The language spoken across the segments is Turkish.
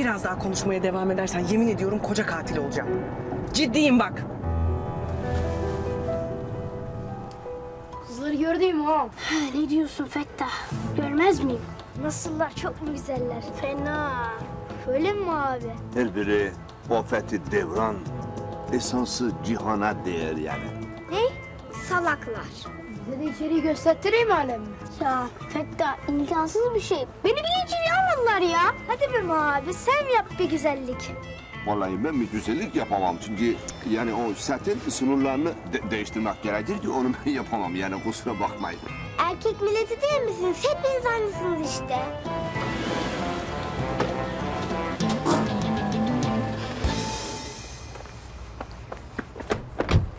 Biraz daha konuşmaya devam edersen yemin ediyorum koca katil olacağım. Ciddiyim bak. Kızları gördün mü ha? Ha, ne diyorsun Fettah? Görmez miyim? Nasıllar? Çok mu güzeller? Fena. Öyle mi abi? Her biri Buffett'i devran, esansı cihana değer yani. Ne? Salaklar. Bize de içeriği göstertireyim alem mi? Ya Fettah imkansız bir şey. Beni bile içeriye almadılar ya. Hadi be abi sen yap bir güzellik. Vallahi ben bir güzellik yapamam çünkü yani o setin sınırlarını de- değiştirmek gerekir ki onu ben yapamam yani kusura bakmayın. Erkek milleti değil misiniz? Hepiniz aynısınız işte.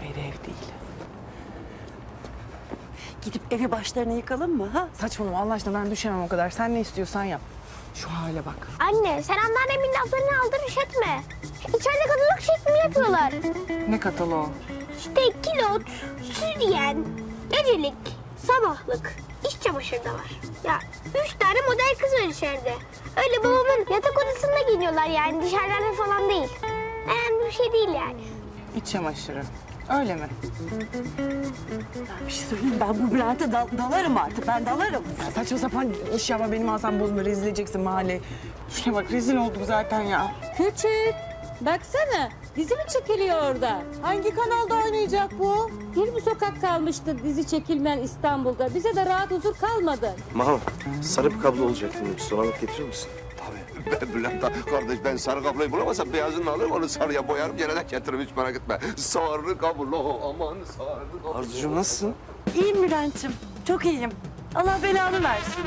Ev değil. Gidip evi başlarına yıkalım mı ha? Saçmalama Allah aşkına ben düşemem o kadar. Sen ne istiyorsan yap. Şu hale bak. Anne sen anneannemin laflarını aldırış etme. İçeride kadılık şekli yapıyorlar. Ne kataloğu? İşte kilot, sütyen, gecelik, sabahlık, iş çamaşırı da var. Ya üç tane model kız var içeride. Öyle babamın yatak odasında giyiniyorlar yani dışarılarda falan değil. Önemli bir şey değil yani. İç çamaşırı. Öyle mi? Bir şey söyleyeyim ben bu Bülent'e dal- dalarım artık ben dalarım. Ya saçma sapan iş yapma benim asam bozma. Rezil edeceksin mahalle. Şuna bak rezil olduk zaten ya. Küçük. Baksana. Dizi mi çekiliyor orada? Hangi kanalda oynayacak bu? Bir mi sokak kalmıştı dizi çekilmeyen İstanbul'da? Bize de rahat huzur kalmadı. Mahmut, sarı bir kablo olacaktı. Son alıp getirir misin? Ben Bülent abi, kardeş ben sarı kabloyu bulamazsam beyazını alırım onu sarıya boyarım gene de getiririm hiç merak etme. Sarı kablo aman sarı kablo. Arzucuğum nasılsın? İyiyim Bülent'ciğim. Çok iyiyim. Allah belanı versin.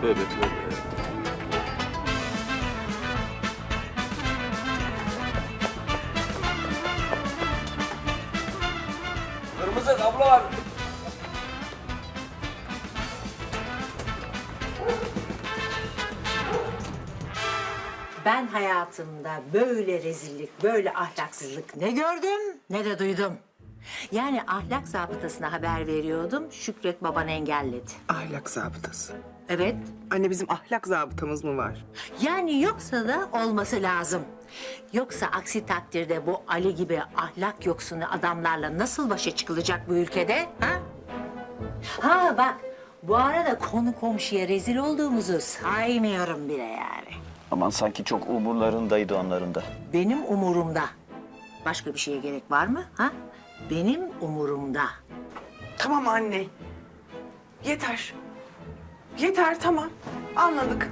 Tövbe tövbe. Kırmızı kablo var. Ben hayatımda böyle rezillik, böyle ahlaksızlık ne gördüm ne de duydum. Yani ahlak zabıtasına haber veriyordum, Şükret baban engelledi. Ahlak zabıtası. Evet, Anne bizim ahlak zabıtamız mı var? yani yoksa da olması lazım. Yoksa aksi takdirde bu Ali gibi ahlak yoksunu adamlarla nasıl başa çıkılacak bu ülkede? Ha? Ha bak, bu arada konu komşuya rezil olduğumuzu saymıyorum bile yani. Aman sanki çok umurlarındaydı onların da. Benim umurumda. Başka bir şeye gerek var mı? Ha? Benim umurumda. Tamam anne. Yeter. Yeter tamam. Anladık.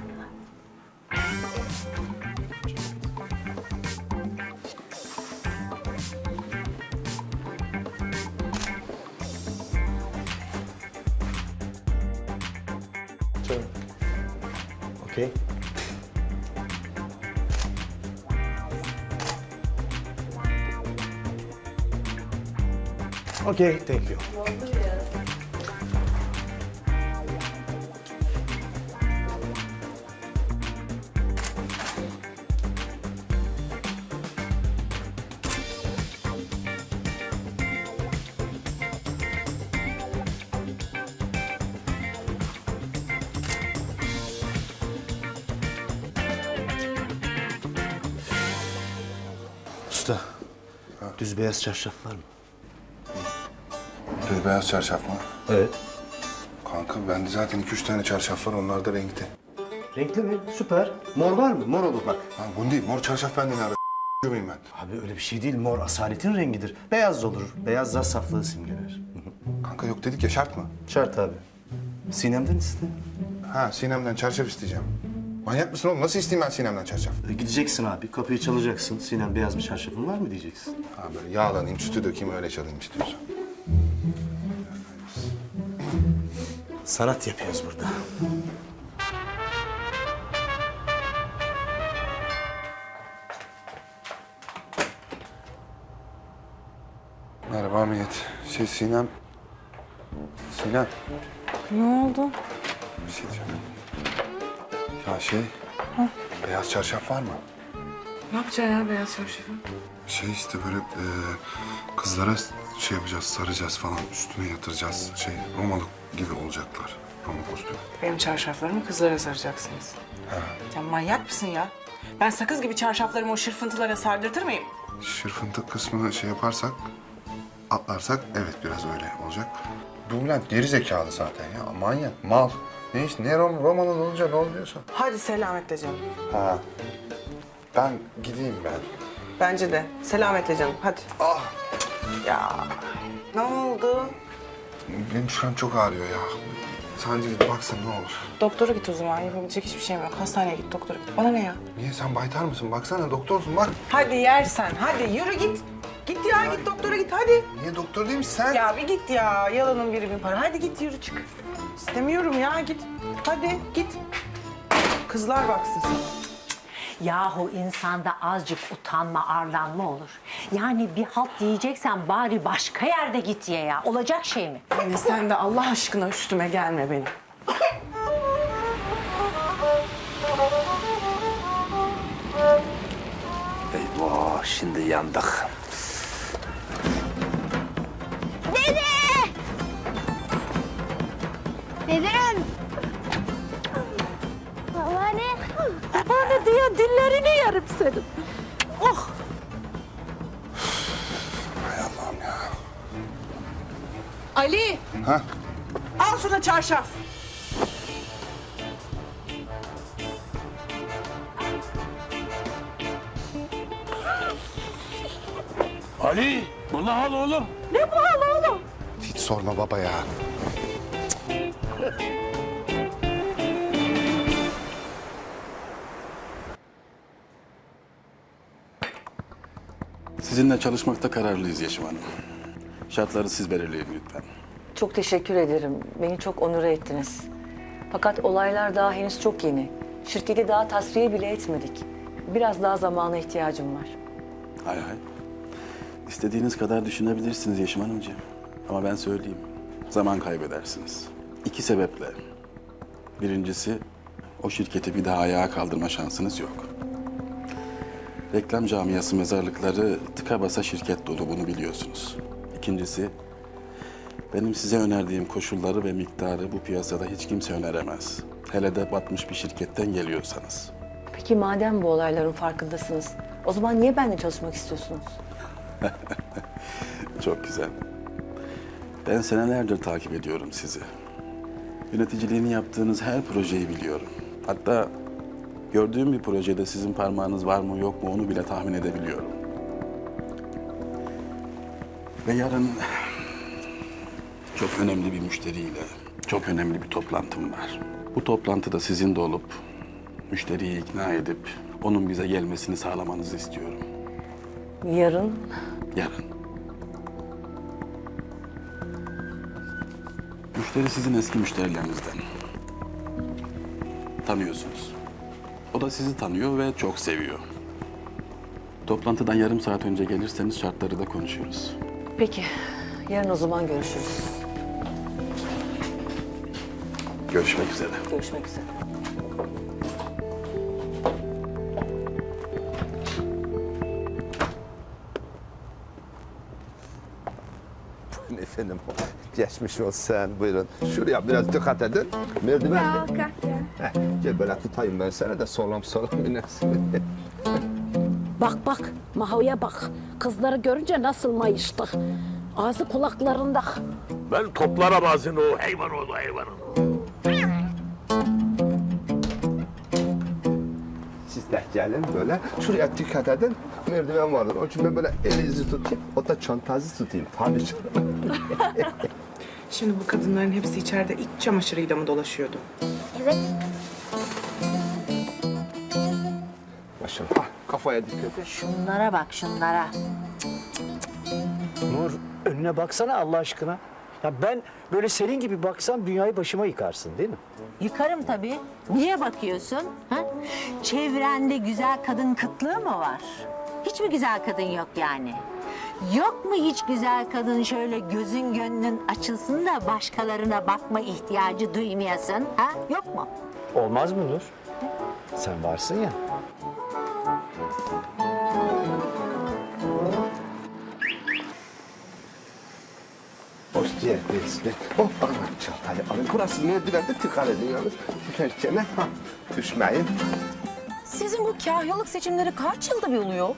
Okey. Okay, thank you. Usta, düz beyaz çarşaf var mı? Düz beyaz çarşaf mı? Evet. Kanka bende zaten iki üç tane çarşaf var onlar da renkli. Renkli mi? Süper. Mor var mı? Mor olur bak. Ha bunu değil mor çarşaf bende nerede? muyum ben? Abi öyle bir şey değil. Mor asaletin rengidir. Beyaz olur. Beyaz da saflığı simgeler. Kanka yok dedik ya şart mı? Şart abi. Sinemden iste. Ha Sinem'den çarşaf isteyeceğim. Manyak mısın oğlum? Nasıl isteyeyim ben Sinem'den çarşaf? E, Gideceksin abi. Kapıyı çalacaksın. Sinem beyaz bir çarşafın var mı diyeceksin. Ha böyle yağlanayım, sütü dökeyim öyle çalayım istiyorsan. Sanat yapıyoruz burada. Merhaba Hamiyet. Şey Sinem... Sinem Ne oldu? bir şey diyeceğim. Ya şey... Beyaz çarşaf var mı? Ne yapacaksın ya beyaz çarşafı? Şey işte böyle e, kızlara şey yapacağız, saracağız falan. Üstüne yatıracağız. Şey Romalı gibi olacaklar. ama kostüm. Benim çarşaflarımı kızlara saracaksınız. Sen manyak mısın ya? Ben sakız gibi çarşaflarımı o şırfıntılara sardırtır mıyım? Şırfıntı kısmını şey yaparsak, atlarsak evet biraz öyle olacak. Bu Bülent geri zekalı zaten ya. Manyak, mal. Ne iş, ne Rom, Romalı olunca ne oluyorsa. Hadi selametle canım. Ha. Ben gideyim ben. Bence de. Selametle canım. Hadi. Ah! Ya. Ne oldu? Benim şuram çok ağrıyor ya. Sancı git baksana ne olur. Doktora git o zaman. Yapabilecek hiçbir şeyim yok. Hastaneye git, doktora git. Bana ne ya? Niye sen baytar mısın? Baksana doktorsun bak. Hadi yersen. Hadi yürü git. Git ya, git doktora git. Hadi. Niye doktor değil misin sen? Ya bir git ya. Yalanın biri bin para. Hadi git yürü çık. İstemiyorum ya git. Hadi git. Kızlar baksın sana. Yahu insanda azıcık utanma, arlanma olur. Yani bir halt diyeceksen bari başka yerde git ye ya. Olacak şey mi? Yani sen de Allah aşkına üstüme gelme benim. Eyvah şimdi yandık. Yerim senin. Oh! Hay Allah'ım ya. Ali. Ha? Al şuna çarşaf. Ali bunu al oğlum. Hiç sorma baba ya. Sizinle çalışmakta kararlıyız Yeşim Hanım. Şartları siz belirleyin lütfen. Çok teşekkür ederim. Beni çok onur ettiniz. Fakat olaylar daha henüz çok yeni. Şirketi daha tasfiye bile etmedik. Biraz daha zamana ihtiyacım var. Hay hay. İstediğiniz kadar düşünebilirsiniz Yeşim Hanımcığım. Ama ben söyleyeyim. Zaman kaybedersiniz. İki sebeple. Birincisi, o şirketi bir daha ayağa kaldırma şansınız yok. Reklam camiası mezarlıkları tıka basa şirket dolu, bunu biliyorsunuz. İkincisi, benim size önerdiğim koşulları ve miktarı bu piyasada hiç kimse öneremez. Hele de batmış bir şirketten geliyorsanız. Peki madem bu olayların farkındasınız, o zaman niye benimle çalışmak istiyorsunuz? Çok güzel. Ben senelerdir takip ediyorum sizi. Yöneticiliğini yaptığınız her projeyi biliyorum. Hatta gördüğüm bir projede sizin parmağınız var mı yok mu onu bile tahmin edebiliyorum. Ve yarın çok önemli bir müşteriyle çok önemli bir toplantım var. Bu toplantıda sizin de olup müşteriyi ikna edip onun bize gelmesini sağlamanızı istiyorum. Yarın Yarın. Müşteri sizin eski müşterilerinizden. Tanıyorsunuz. O da sizi tanıyor ve çok seviyor. Toplantıdan yarım saat önce gelirseniz şartları da konuşuruz. Peki, yarın o zaman görüşürüz. Görüşmek üzere. Görüşmek üzere. Efendim geçmiş olsun buyurun. Şuraya biraz dikkat edin. Merdiven. Heh, gel böyle tutayım ben seni de solam solam inersin. Bak bak, Maho'ya bak. Kızları görünce nasıl mayıştı. Ağzı kulaklarında. Ben toplarım ağzını o hayvan oğlu hayvan oğlu. Siz de gelin böyle. Şuraya dikkat edin. Merdiven vardır. Onun için ben böyle elinizi tutayım. O da çantanızı tutayım. Tabii canım. Şimdi bu kadınların hepsi içeride iç çamaşırıyla mı dolaşıyordu? Evet. Kafaya dikkat et. Şunlara bak şunlara. Nur önüne baksana Allah aşkına. Ya ben böyle senin gibi baksam dünyayı başıma yıkarsın değil mi? Yıkarım tabii. Niye bakıyorsun? Ha? Çevrende güzel kadın kıtlığı mı var? Hiç mi güzel kadın yok yani? Yok mu hiç güzel kadın şöyle gözün gönlün açılsın da başkalarına bakma ihtiyacı duymayasın? Ha? Yok mu? Olmaz mı Nur? Sen varsın ya. Hoş Cevizli. Oh aman çantayı alın. Burası merdivende tıkar edin yalnız. Düşerken ha düşmeyin. Sizin bu kahyalık seçimleri kaç yılda bir oluyor?